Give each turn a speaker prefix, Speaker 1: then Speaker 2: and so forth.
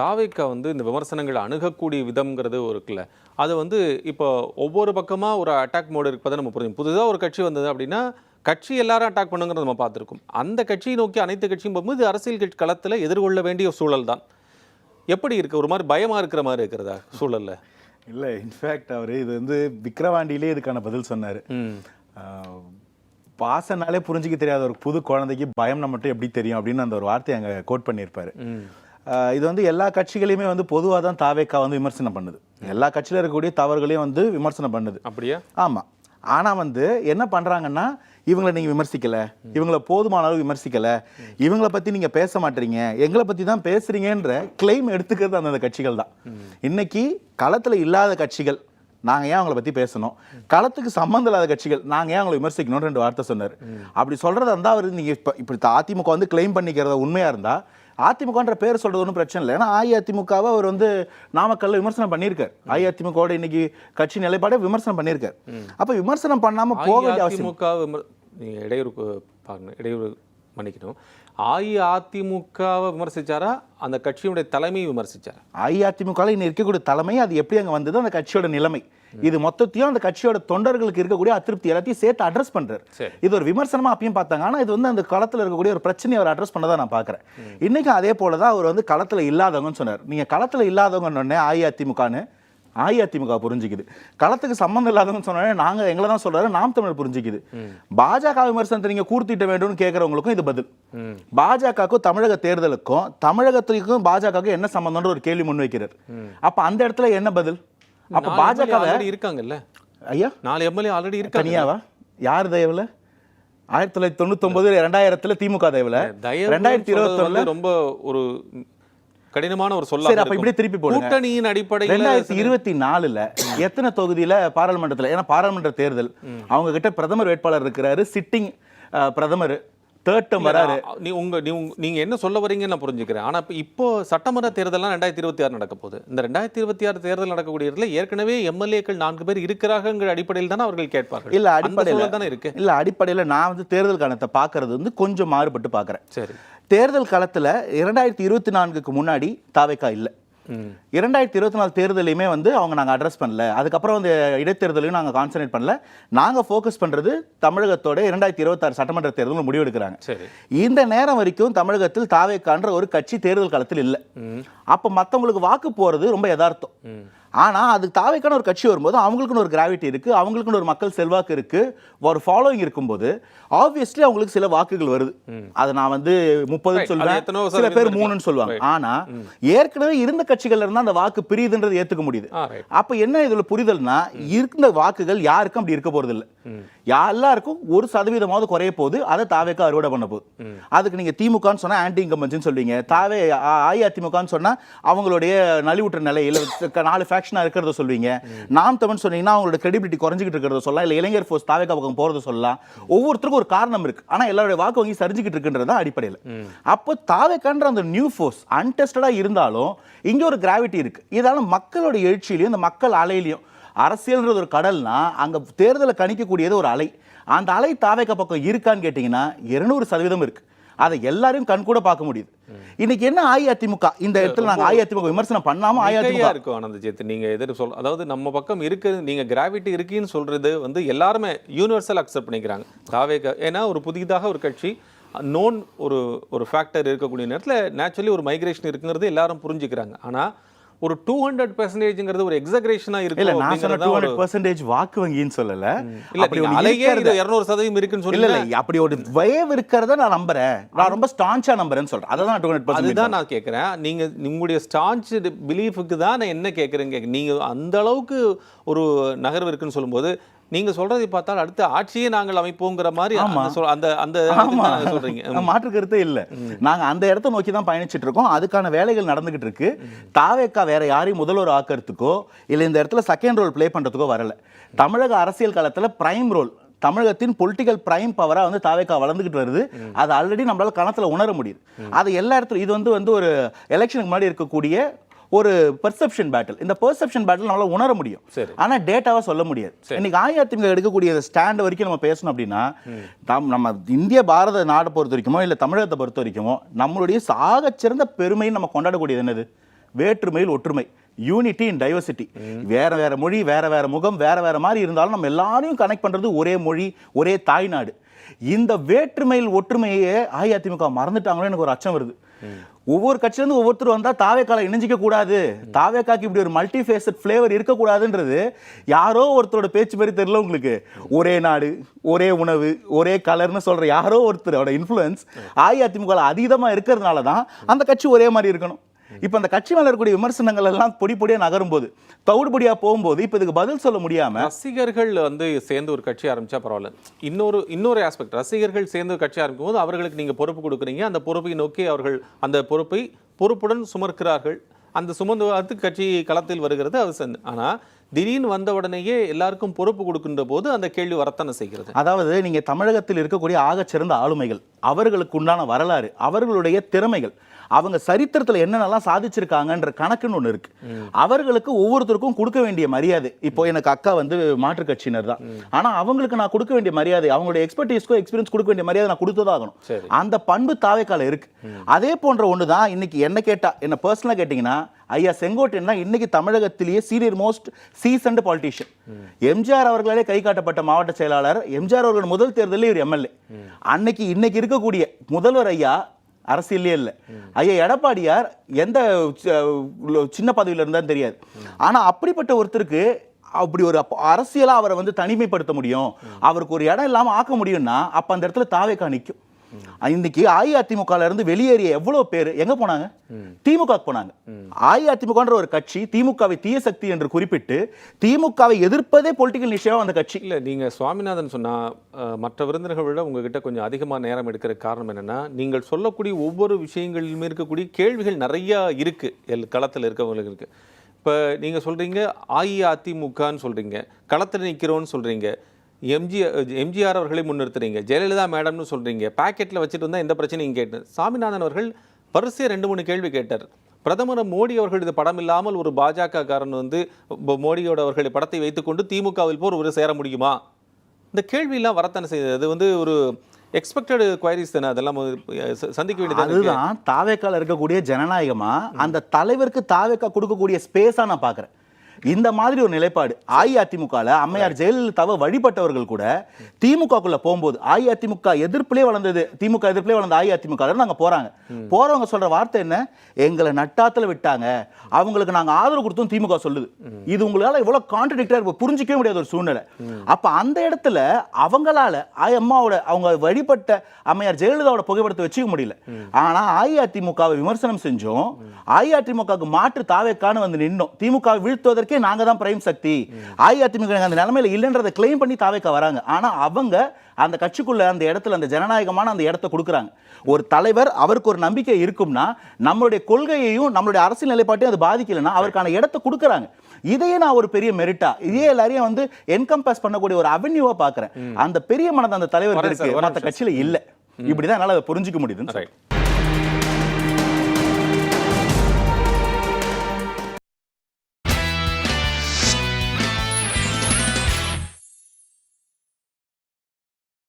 Speaker 1: தாவேக்கா வந்து இந்த விமர்சனங்களை அணுகக்கூடிய விதம்ங்கிறது ஒரு இருக்குல்ல. அது வந்து இப்போ ஒவ்வொரு பக்கமாக ஒரு அட்டாக் மோடு இருப்பதை நம்ம புரியும் புதுசாக ஒரு கட்சி வந்தது அப்படின்னா கட்சி எல்லாரும் அட்டாக் பண்ணுங்கிறத நம்ம பார்த்துருக்கோம். அந்த கட்சியை நோக்கி அனைத்து கட்சியும் போகும்போது அரசியல் கட்சி களத்தில் எதிர்கொள்ள வேண்டிய ஒரு சூழல் தான். எப்படி இருக்கு? ஒரு மாதிரி பயமா இருக்கிற மாதிரி இருக்கிறதா சூழல்ல?
Speaker 2: இல்லை இன்ஃபேக்ட் அவர் இது வந்து விக்ரவாண்டியிலே இதுக்கான பதில் சொன்னார். பாசனாலே புரிஞ்சிக்க தெரியாத ஒரு புது குழந்தைக்கு பயம் மட்டும் எப்படி தெரியும் அப்படின்னு அந்த ஒரு வார்த்தையை அங்கே கோட் பண்ணியிருப்பாரு. இது வந்து எல்லா கட்சிகளையுமே வந்து பொதுவாக தான் தாவேக்கா வந்து விமர்சனம் பண்ணுது. எல்லா கட்சியில் இருக்கக்கூடிய தவறுகளையும் வந்து விமர்சனம் பண்ணுது.
Speaker 1: அப்படியா?
Speaker 2: ஆமாம் ஆனால் வந்து என்ன பண்ணுறாங்கன்னா இவங்களை நீங்கள் விமர்சிக்கல. இவங்களை போதுமான அளவு விமர்சிக்கல. இவங்களை பற்றி நீங்கள் பேச மாட்டீங்க. எங்களை பற்றி தான் பேசுறீங்கன்ற கிளைம் எடுத்துக்கிறது அந்தந்த கட்சிகள் தான். இன்னைக்கு களத்தில் இல்லாத கட்சிகள் நாங்கள் ஏன் அவங்கள பற்றி பேசணும்? களத்துக்கு சம்மந்தம் இல்லாத கட்சிகள் நாங்கள் ஏன் அவங்களை விமர்சிக்கணும்னு ரெண்டு வார்த்தை சொன்னார். அப்படி சொல்கிறதா இருந்தால் அவர் நீங்கள் இப்போ இப்படி அதிமுக வந்து கிளைம் பண்ணிக்கிறத உண்மையாக இருந்தால் அதிமுகன்ற பேர் சொல்றது ஒன்றும் பிரச்சனை இல்லை. ஏன்னா அஇஅதிமுகவை அவர் வந்து நாமக்கல்ல விமர்சனம் பண்ணியிருக்கார். அஇஅதிமுகவோட இன்னைக்கு கட்சி நிலைப்பாடை விமர்சனம் பண்ணியிருக்கார். அப்ப விமர்சனம் பண்ணாம போக வேண்டிய அவசியம்
Speaker 1: இடையூறு பாருங்க இடையூறு மன்னிக்கணும். அஇஅதிமுகவை விமர்சிச்சாரா? அந்த கட்சியுடைய தலைமையை விமர்சிச்சாரா?
Speaker 2: அஇஅதிமுக இன்னும் இருக்கக்கூடிய தலைமை அது எப்படி அங்க வந்தது? அந்த கட்சியோட நிலைமை. இது மொத்தத்தையும் அந்த கட்சியோட தொண்டர்களுக்கு இருக்கக்கூடிய அதிருப்தி எல்லாத்தையும் சேர்த்து அட்ரஸ் பண்றாரு. இது ஒரு விமர்சனமா அப்பயும் பார்த்தாங்க. ஆனா இது வந்து அந்த களத்துல இருக்கக்கூடிய ஒரு பிரச்சனையை அவர் அட்ரஸ் பண்ணதான் நான் பார்க்கறேன். இன்னைக்கும் அதே போல தான் அவர் வந்து களத்துல இல்லாதவங்கன்னு சொன்னார். நீங்க களத்துல இல்லாதவங்கன்னு அஇஅதிமுகன்னு. அஇஅதிமுக புரிஞ்சுக்குது. களத்துக்கு சம்மந்தம் இல்லாதவங்கன்னு சொன்னோடனே நாங்க எங்களை தான் சொல்றாரு நாம் தமிழர் புரிஞ்சுக்குது. பாஜக விமர்சனத்தை நீங்க கூர்த்திட்ட வேண்டும்னு கேட்கறவங்களுக்கும் இது பதில். பாஜகவுக்கும் தமிழக தேர்தலுக்கும் தமிழகத்துக்கும் பாஜகவுக்கும் என்ன சம்பந்தம்ன்ற ஒரு கேள்வி முன்வைக்கிறார் அப்ப அந்த இடத்துல என்ன பதில்? அப்ப பாஜக
Speaker 1: இருக்காங்கல்ல?
Speaker 2: ஐயா?
Speaker 1: நாலு எம்எல்ஏ ஆல்ரெடி இருக்காங்க
Speaker 2: தனியாவா? யார் தயவுல? ஆயிரத்தி தொள்ளாயிரத்தி தொண்ணூத்தி ஒன்பது ரெண்டாயிரத்துல திமுக தயவுல.
Speaker 1: தயவு
Speaker 2: ரெண்டாயிரத்தி இருபத்தி
Speaker 1: ரொம்ப ஒரு கடினமான ஒரு சொல்ல
Speaker 2: அப்ப இப்படி திருப்பி போடுங்க.
Speaker 1: கூட்டணியின் அடிப்படையில்
Speaker 2: ரெண்டாயிரத்தி இருபத்தி நாலுல எத்தனை தொகுதியில பாராளுமன்றத்துல ஏன்னா பாராளுமன்ற தேர்தல் அவங்க கிட்ட பிரதமர் வேட்பாளர் இருக்கிறாரு சிட்டிங் பிரதமர். தேர்ட் டேர்ம் வராரு.
Speaker 1: நீ உங்க நீ உங்க- நீங்க என்ன சொல்ல வரீங்கன்னு நான் புரிஞ்சுக்கிறேன். ஆனா இப்ப இப்போ சட்டமன்ற தேர்தல்லாம் ரெண்டாயிரத்தி இருபத்தி ஆறு நடக்க போகுது. இந்த ரெண்டாயிரத்தி இருபத்தி ஆறு தேர்தல் நடக்கக்கூடிய இடத்துல ஏற்கனவே எம்எல்ஏக்கள் நான்கு பேர் இருக்கிறாங்கிற அடிப்படையில் தானே அவர்கள் கேட்பார்கள்.
Speaker 2: இல்ல அடிப்படையில
Speaker 1: தானே இருக்கு.
Speaker 2: இல்ல அடிப்படையில நான் வந்து தேர்தல் கணத்தை பாக்குறது வந்து கொஞ்சம் மாறுபட்டு பாக்குறேன்
Speaker 1: சரி.
Speaker 2: தேர்தல் களத்துல இரண்டாயிரத்தி இருபத்தி நான்குக்கு முன்னாடி தாவேக்கா இல்ல. இரண்டாயிரத்தி இருபத்தி நாலு தேர்தலையுமே வந்து அவங்க நாங்கள் அட்ரஸ் பண்ணல. அதுக்கப்புறம் வந்து இடைத்தேர்தலையும் நாங்கள் கான்சன்ட்ரேட் பண்ணல. நாங்கள் ஃபோக்கஸ் பண்ணுறது தமிழகத்தோட இரண்டாயிரத்தி இருபத்தாறு சட்டமன்ற தேர்தல் முடிவெடுக்கிறாங்க.
Speaker 1: சரி.
Speaker 2: இந்த நேரம் வரைக்கும் தமிழகத்தில் தாவேக்கான்ற ஒரு கட்சி தேர்தல் களத்தில் இல்லை. அப்போ மற்றவங்களுக்கு வாக்கு போகிறது ரொம்ப யதார்த்தம்.
Speaker 1: ம்.
Speaker 2: ஆனால் அது தாவேக்கான ஒரு கட்சி வரும்போது அவங்களுக்குன்னு ஒரு கிராவிட்டி இருக்கு அவங்களுக்குன்னு ஒரு மக்கள் செல்வாக்கு இருக்கு ஒரு ஃபாலோயிங் இருக்கும்போது ஆப்வியஸ்லி அவங்களுக்கு சில வாக்குகள் வருது அதை நான் வந்து முப்பது
Speaker 1: Right. அது
Speaker 2: சொல்லுவேன் சில பேர். மூணுன்னு சொல்லுவாங்க
Speaker 1: Right.
Speaker 2: ஆனா ஏற்கனவே இருந்த கட்சிகள்ல இருந்தா அந்த வாக்கு பிரியுதுன்றது ஏத்துக்க முடியுது அப்ப என்ன இதுல புரிதல்னா இருந்த வாக்குகள் யாருக்கும் அப்படி இருக்க போறது இல்ல எல்லாருக்கும் ஒரு சதவீதமாவது குறைய போகுது அதை தாவேக்கா அறுவடை பண்ண போகுது அதுக்கு நீங்க திமுகன்னு சொன்னா ஆன்டி இன்கம்பன்சின்னு சொல்வீங்க தாவே அஇஅதிமுகன்னு சொன்னா அவங்களுடைய நலிவுற்ற நிலை இல்ல க- நாலு ஃபேக்ஷனா இருக்கிறத சொல்வீங்க. நாம் தமிழ் சொன்னீங்கன்னா அவங்களோட கிரெடிபிலிட்டி குறைஞ்சிக்கிட்டு இருக்கிறத சொல்லலாம். இல்ல இளைஞர் ஃபோர்ஸ் தாவேக்கா பக்கம் போறத சொல்லலாம். ஒவ்வொருத்தருக்கும் ஒரு காரணம் இருக்கு. ஆனா எல்லாருடைய வாக்கு வங்கி சரிஞ்சுக்கிட்டு இருக்குன்றது தான் அடிப்படையில். அப்போ தாவேக்கான்ற அந்த நியூ ஃபோர்ஸ் அன்டெஸ்டடா இருந்தாலும் இங்க ஒரு கிராவிட்டி இருக்கு. இதால மக்களோட எழுச்சியிலையும் இந்த மக்கள் அலையிலையும் அரசியல்ன்றது ஒரு கடல்னா அங்க தேர்தலை கணிக்கக்கூடியது ஒரு அலை. அந்த அலை தாவேக்க பக்கம் இருக்கான்னு கேட்டிங்கன்னா இருநூறு சதவீதம் இருக்கு. அதை எல்லாரையும் கண் கூட பார்க்க முடியுது. இன்னைக்கு என்ன அஇஅதிமுக? இந்த இடத்துல நாங்க அஇஅதிமுக விமர்சனம் பண்ணாம அஇஅதிமுக
Speaker 1: இருக்கும் ஆனந்த ஜெயத்து நீங்க எதிர் சொல் அதாவது நம்ம பக்கம் இருக்கு நீங்க கிராவிட்டி இருக்குன்னு சொல்றது வந்து எல்லாருமே யூனிவர்சல் அக்செப்ட் பண்ணிக்கிறாங்க. தாவேக ஏன்னா ஒரு புதிதாக ஒரு கட்சி நோன் ஒரு ஒரு ஃபேக்டர் இருக்கக்கூடிய நேரத்தில் நேச்சுரலி ஒரு மைக்ரேஷன் இருக்குங்கிறது எல்லாரும் புரிஞ்சுக்கிறாங்க. ஆனா ஒரு டூ ஹண்ட்ரட் பெர்சன்டேஜ்ங்கிறது ஒரு எக்ஸாகரேஷனா
Speaker 2: இல்ல
Speaker 1: இருக்கு
Speaker 2: நான் சொன்ன டூ ஹண்ட்ரட் பர்சன்டேஜ் வாக்கு வங்கின்னு சொல்லல.
Speaker 1: இல்ல
Speaker 2: அப்படி
Speaker 1: அலையே
Speaker 2: இருக்கிறத-
Speaker 1: இருநூறு சதவீதம் இருக்குன்னு
Speaker 2: இல்ல
Speaker 1: சொல்லி
Speaker 2: இல்ல அப்படி ஒரு வேவ் இருக்கிறத நான் நம்புறேன். நான் ரொம்ப ஸ்டான்ச்சா நம்புறேன்னு சொல்றேன். அதான் டூ ஹண்ட்ரட்
Speaker 1: அதுதான் நான் கேட்குறேன் நீங்க உங்களுடைய ஸ்டான்ச் பிலீஃபுக்கு தான் நான் என்ன கேட்குறேன்னு கேட்க நீங்க அந்த அளவுக்கு ஒரு நகர்வு இருக்குன்னு சொல்லும்போது நீங்க சொல்றதை பார்த்தால் அடுத்த ஆட்சியே நாங்கள் அமைப்போங்கிற மாதிரி. அந்த அந்த சொல்றீங்க.
Speaker 2: மாற்று கருத்தே இல்ல. நாங்க அந்த இடத்த நோக்கி தான் பயணிச்சிட்டு இருக்கோம். அதுக்கான வேலைகள் நடந்துகிட்டு இருக்கு. தாவேக்கா வேற யாரையும் முதல்வர் ஆக்கிறதுக்கோ இல்ல இந்த இடத்துல செகண்ட் ரோல் ப்ளே பண்றதுக்கோ வரல. தமிழக அரசியல் களத்துல பிரைம் ரோல் தமிழகத்தின் பொலிட்டிக்கல் பிரைம் பவரா வந்து தாவேக்கா வளர்ந்துகிட்டு வருது. அது ஆல்ரெடி நம்மளால கணத்துல உணர முடியுது. அது எல்லா இடத்துல இது வந்து வந்து ஒரு எலெக்ஷனுக்கு முன்னாடி இருக்கக்கூடிய ஒரு பெர்செப்ஷன் பேட்டில் இந்த பெர்செப்ஷன் பேட்டில் நம்மளால உணர முடியும்.
Speaker 1: சரி.
Speaker 2: ஆனா டேட்டாவா சொல்ல முடியாது. இன்னைக்கு அஇஅதிமுக எடுக்கக்கூடிய ஸ்டாண்ட் வரைக்கும் நம்ம பேசணும் அப்படின்னா நம் நம்ம இந்திய பாரத நாடை பொறுத்த வரைக்குமோ இல்ல தமிழகத்தை பொறுத்த வரைக்குமோ நம்மளுடைய சாகச்சிறந்த பெருமைன்னு நம்ம கொண்டாடக்கூடியது என்னது? வேற்றுமையில் ஒற்றுமை யூனிட்டி இன் டைவர்சிட்டி வேற வேற மொழி வேற வேற முகம் வேற வேற மாதிரி இருந்தாலும் நம்ம எல்லாரையும் கனெக்ட் பண்றது ஒரே மொழி ஒரே தாய்நாடு. இந்த வேற்றுமையில் ஒற்றுமையே அஇஅதிமுக மறந்துட்டாங்களோ எனக்கு ஒரு அச்சம் வருது. ஒவ்வொரு கட்சியிலேருந்து ஒவ்வொருத்தர் வந்தால் தாவேக்கால இணைஞ்சிக்க கூடாது. தாவேக்காக்கு இப்படி ஒரு மல்டி ஃபேஸட் ஃப்ளேவர் இருக்கக்கூடாதுன்றது யாரோ ஒருத்தரோட பேச்சு மாதிரி தெரியல உங்களுக்கு. ஒரே நாடு ஒரே உணவு ஒரே கலர்னு சொல்கிற யாரோ ஒருத்தரோட இன்ஃப்ளூயன்ஸ் அஇஅதிமுக அதிகமாக இருக்கிறதுனால தான் அந்த கட்சி ஒரே மாதிரி இருக்கணும். இப்போ அந்த கட்சி மேலே இருக்கக்கூடிய விமர்சனங்கள் எல்லாம் பொடி பொடியாக நகரும் போது தவிடு போகும்போது இப்போ இதுக்கு பதில் சொல்ல முடியாமல்
Speaker 1: ரசிகர்கள் வந்து சேர்ந்து ஒரு கட்சி ஆரம்பிச்சா பரவாயில்ல. இன்னொரு இன்னொரு ஆஸ்பெக்ட் ரசிகர்கள் சேர்ந்து ஒரு கட்சி ஆரம்பிக்கும் போது அவர்களுக்கு நீங்க பொறுப்பு கொடுக்குறீங்க. அந்த பொறுப்பை நோக்கி அவர்கள் அந்த பொறுப்பை பொறுப்புடன் சுமர்க்கிறார்கள். அந்த சுமந்து வந்து கட்சி களத்தில் வருகிறது அது ஆனால் திடீர்னு வந்த உடனேயே எல்லாருக்கும் பொறுப்பு கொடுக்கின்ற போது அந்த கேள்வி வரத்தானே செய்கிறது.
Speaker 2: அதாவது நீங்க தமிழகத்தில் இருக்கக்கூடிய ஆகச்சிறந்த ஆளுமைகள் அவர்களுக்கு உண்டான வரலாறு அவர்களுடைய திறமைகள் அவங்க சரித்திரத்துல என்னென்னலாம் சாதிச்சிருக்காங்கன்ற கணக்குன்னு ஒண்ணு இருக்கு. அவர்களுக்கு ஒவ்வொருத்தருக்கும் கொடுக்க வேண்டிய மரியாதை. இப்போ எனக்கு அக்கா வந்து மாற்றுக் கட்சியினர் தான். ஆனா அவங்களுக்கு நான் கொடுக்க வேண்டிய மரியாதை அவங்களுடைய எக்ஸ்பர்டீஸ்க்கோ எக்ஸ்பீரியன்ஸ் கொடுக்க வேண்டிய மரியாதை நான் கொடுத்ததாகணும். அந்த பண்பு தாவைக்கால இருக்கு. அதே போன்ற ஒன்று தான் இன்னைக்கு என்ன கேட்டா என்ன பர்சனலாக கேட்டிங்கன்னா ஐயா செங்கோட்டையன் தான் இன்னைக்கு தமிழகத்திலேயே senior most seasoned politician MGR அவர்களாலே கை காட்டப்பட்ட மாவட்ட செயலாளர் எம்ஜிஆர் அவர்கள் முதல் தேர்தலில் இவர் எம்எல்ஏ அன்னைக்கு இன்னைக்கு இருக்கக்கூடிய முதல்வர் ஐயா அரசியலே இல்லை. ஐயா எடப்பாடியார் எந்த சின்ன பதவியில் இருந்தாலும் தெரியாது. ஆனால் அப்படிப்பட்ட ஒருத்தருக்கு அப்படி ஒரு அரசியலாக அவரை வந்து தனிமைப்படுத்த முடியும். அவருக்கு ஒரு இடம் இல்லாமல் ஆக்க முடியும்னா அப்போ அந்த இடத்துல தாவேக்கா நிற்கும் இன்னைக்கு அஇஅதிமுகல இருந்து வெளியேறிய எவ்வளவு பேர்? எங்க போனாங்க? திமுக போனாங்க. அஇஅதிமுகன்ற ஒரு கட்சி திமுகவை தீய சக்தி என்று குறிப்பிட்டு திமுகவை எதிர்ப்பதே பொலிட்டிக்கல் நிஷயம் அந்த கட்சி.
Speaker 1: இல்ல நீங்க சுவாமிநாதன் சொன்னா மற்ற விருந்தினர்கள் விட உங்ககிட்ட கொஞ்சம் அதிகமா நேரம் எடுக்கிற காரணம் என்னன்னா நீங்கள் சொல்லக்கூடிய ஒவ்வொரு விஷயங்களிலுமே இருக்கக்கூடிய கேள்விகள் நிறைய இருக்கு. எல் களத்தில் இருக்கவங்களுக்கு இருக்கு. இப்போ நீங்க சொல்றீங்க அஇஅதிமுகன்னு சொல்றீங்க களத்தில் நிற்கிறோன்னு சொல்றீங்க. எம்ஜிஆர் எம்ஜிஆர் அவர்களை முன்னிறுத்துறீங்க. ஜெயலலிதா மேடம்னு சொல்றீங்க. பாக்கெட்ல வச்சுட்டு வந்தா எந்த பிரச்சனையும் கேட்டு சாமிநாதன் அவர்கள் வரிசையா ரெண்டு மூணு கேள்வி கேட்டார். பிரதமர் மோடி அவர்கள் இது படம் இல்லாமல் ஒரு பாஜக காரன் வந்து மோடியோட அவர்களை படத்தை வைத்துக்கொண்டு திமுகவில் போர் ஒரு சேர முடியுமா? இந்த கேள்வியெல்லாம் வரத்தானே செய்யுது. அது வந்து ஒரு எக்ஸ்பெக்டட் குவைரிஸ் தானே. அதெல்லாம் சந்திக்க வேண்டியது
Speaker 2: அதுதான் தாவேக்கால இருக்கக்கூடிய ஜனநாயகமா அந்த தலைவருக்கு தாவேக்கா கொடுக்கக்கூடிய ஸ்பேஸா நான் பார்க்கறேன் இந்த மாதிரி ஒரு நிலைப்பாடு அஇஅதிமுகல அம்மையார் ஜெயலலிதாவை வழிபட்டவர்கள் கூட திமுகக்குள்ள போகும்போது அஇஅதிமுக எதிர்ப்பிலே வளர்ந்தது திமுக எதிர்ப்பிலே வளர்ந்த அஇஅதிமுக நாங்க போறாங்க. போறவங்க சொல்ற வார்த்தை என்ன? எங்களை நட்டாத்துல விட்டாங்க. அவங்களுக்கு நாங்க ஆதரவு கொடுத்தோம் திமுக சொல்லுது. இது உங்களால இவ்வளவு கான்ட்ரடிக்டா இருக்கு புரிஞ்சிக்கவே முடியாத ஒரு சூழ்நிலை. அப்ப அந்த இடத்துல அவங்களால அம்மாவோட அவங்க வழிபட்ட அம்மையார் ஜெயலலிதாவோட புகைப்படத்தை வச்சுக்க முடியல. ஆனா அஇஅதிமுகவை விமர்சனம் செஞ்சோம். அஇஅதிமுகவுக்கு மாற்று தாவேக்கான்னு வந்து நின்னோம். திமுக வீழ்த்துவதற்கே நாங்க தான் பிரைம் சக்தி. அஇஅதிமுக அந்த நிலைமையில இல்லைன்றதை கிளைம் பண்ணி தாவேக்கா வராங்க. ஆனா அவங்க அந்த கட்சிக்குள்ள அந்த இடத்துல அந்த ஜனநாயகமான அந்த இடத்தை கொடுக்குறாங்க. ஒரு தலைவர் அவருக்கு ஒரு நம்பிக்கை இருக்கும்னா நம்மளுடைய கொள்கையையும் நம்மளுடைய அரசியல் நிலைப்பாட்டையும் அது பாதிக்கலைன்னா அவருக்கான இடத்தை கொடுக்குறாங்க. இதையே நான் ஒரு பெரிய மெரிட்டா. இதே எல்லாரையும் வந்து என்கம்பஸ் பண்ணக்கூடிய ஒரு அவென்யூவா பார்க்கறேன். அந்த பெரிய மனது அந்த
Speaker 1: சார்,
Speaker 2: இருக்கு மற்ற கட்சியில இல்ல. இப்படிதான் என்னால அதை புரிஞ்சுக்க முடியுதுன்னு